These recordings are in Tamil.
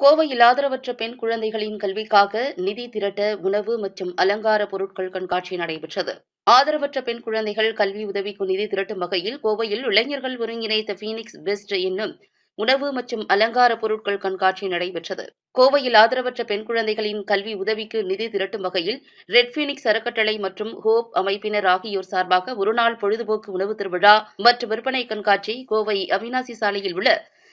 கோவையில் ஆதரவற்ற பெண் குழந்தைகளின் கல்விக்காக நிதி திரட்ட உணவு மற்றும் அலங்கார பொருட்கள் கண்காட்சி நடைபெற்றது. ஆதரவற்ற பெண் குழந்தைகள் கல்வி உதவிக்கு நிதி திரட்டும் வகையில் கோவையில் இளைஞர்கள் ஒருங்கிணைத்த பீனிக்ஸ் பெஸ்ட் என்னும் உணவு மற்றும் அலங்கார பொருட்கள் கண்காட்சி நடைபெற்றது. கோவையில் ஆதரவற்ற பெண் குழந்தைகளின் கல்வி உதவிக்கு நிதி திரட்டும் வகையில் ரெட் பீனிக்ஸ் அறக்கட்டளை மற்றும் ஹோப் அமைப்பினர் ஆகியோர் சார்பாக ஒருநாள் பொழுதுபோக்கு உணவு திருவிழா மற்றும் விற்பனை கண்காட்சி கோவை அவினாசி சாலையில் உள்ள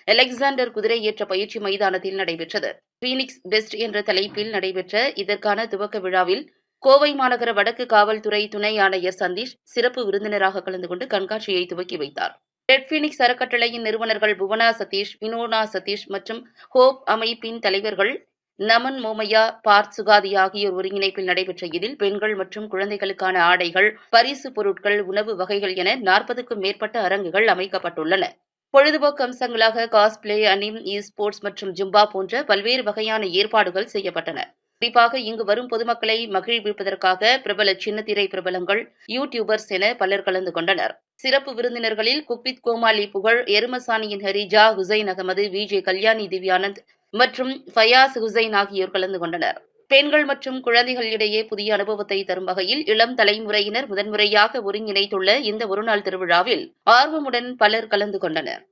அலெக்சாண்டர் குதிரை ஏற்ற பயிற்சி மைதானத்தில் நடைபெற்றது. பீனிக்ஸ் பெஸ்ட் என்ற தலைப்பில் நடைபெற்ற இதற்கான துவக்க விழாவில் கோவை மாநகர வடக்கு காவல்துறை துணை ஆணையர் சந்தீஷ் சிறப்பு விருந்தினராக கலந்து கொண்டு கண்காட்சியை துவக்கி வைத்தார். ரெட் பீனிக்ஸ் அறக்கட்டளையின் நிறுவனர்கள் புவனா சதீஷ் வினோனா சதீஷ் மற்றும் ஹோப் அமைப்பின் தலைவர்கள் நமன் மோமையா பார்த் சுகாதி ஆகியோர் ஒருங்கிணைப்பில் நடைபெற்ற இதில் பெண்கள் மற்றும் குழந்தைகளுக்கான ஆடைகள் பரிசு பொருட்கள் உணவு வகைகள் என நாற்பதுக்கும் மேற்பட்ட அரங்குகள் அமைக்கப்பட்டுள்ளன. பொழுதுபோக்கு அம்சங்களாக காஸ்பிளே அனிம் இ ஸ்போர்ட்ஸ் மற்றும் ஜும்பா போன்ற பல்வேறு வகையான ஏற்பாடுகள் செய்யப்பட்டன. குறிப்பாக இங்கு வரும் பொதுமக்களை மகிழ்விப்பதற்காக பிரபல சின்னத்திரை பிரபலங்கள் யூடியூபர்ஸ் என பலர் கலந்து கொண்டனர். சிறப்பு விருந்தினர்களில் குக்வித் கோமாலி புகழ் எருமசானியின் ஹரிஜா ஹுசைன் அகமது விஜே கல்யாணி திவ்யானந்த் மற்றும் ஃபயாஸ் ஹுசைன் ஆகியோர் கலந்து கொண்டனர். பெண்கள் மற்றும் குழந்தைகள் இடையே புதிய அனுபவத்தை தரும் வகையில் இளம் தலைமுறையினர் முதன்முறையாக ஒருங்கிணைத்துள்ள இந்த ஒருநாள் திருவிழாவில் ஆர்வமுடன் பலர் கலந்து கொண்டனர்.